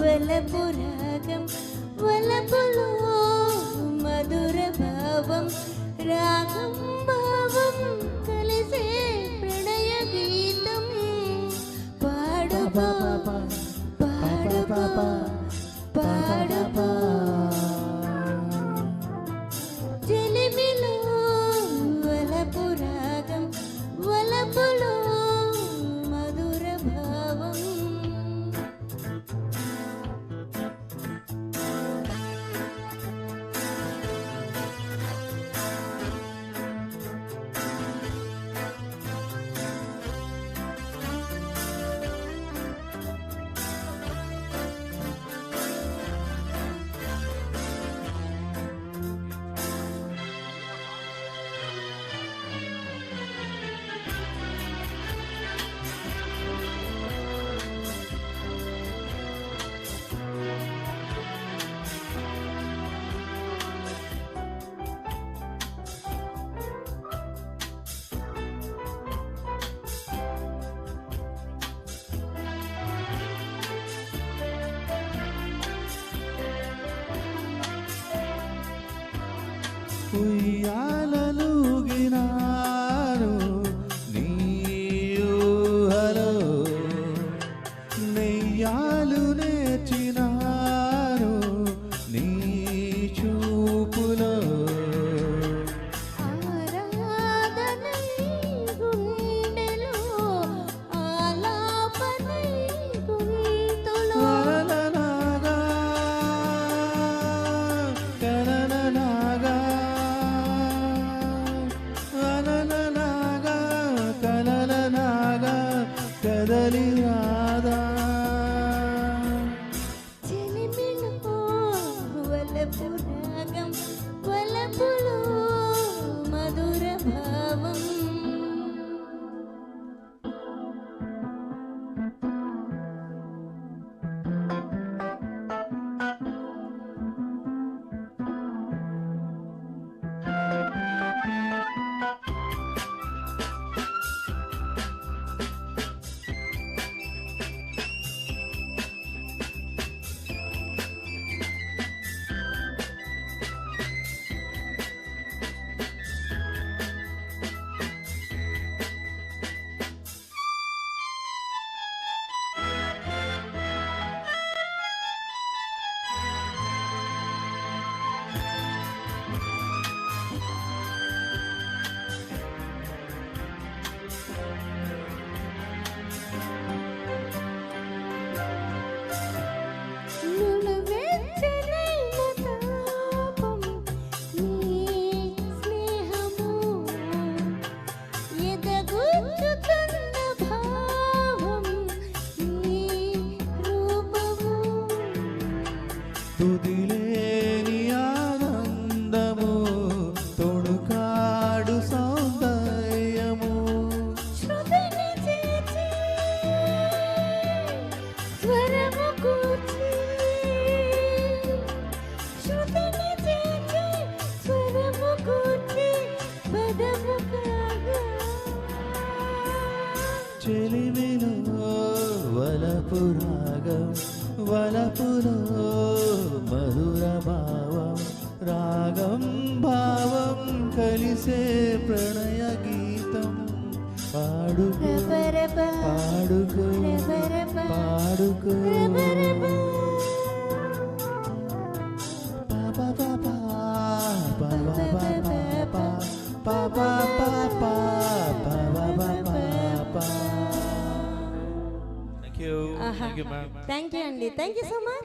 വലപുരാഗം വലപുലോ മധുരഭാവം രാഗ ఉయ్యాలలుగినా. live today. చెలిమిలో వలపురాగం వలపులో మధుర భావం రాగం భావం కలిసే ప్రణయ గీతం పాడుకో పాడుకు పాడుకు పాప పాప పాప పాప పాప thank you, Andy. Thank you so much.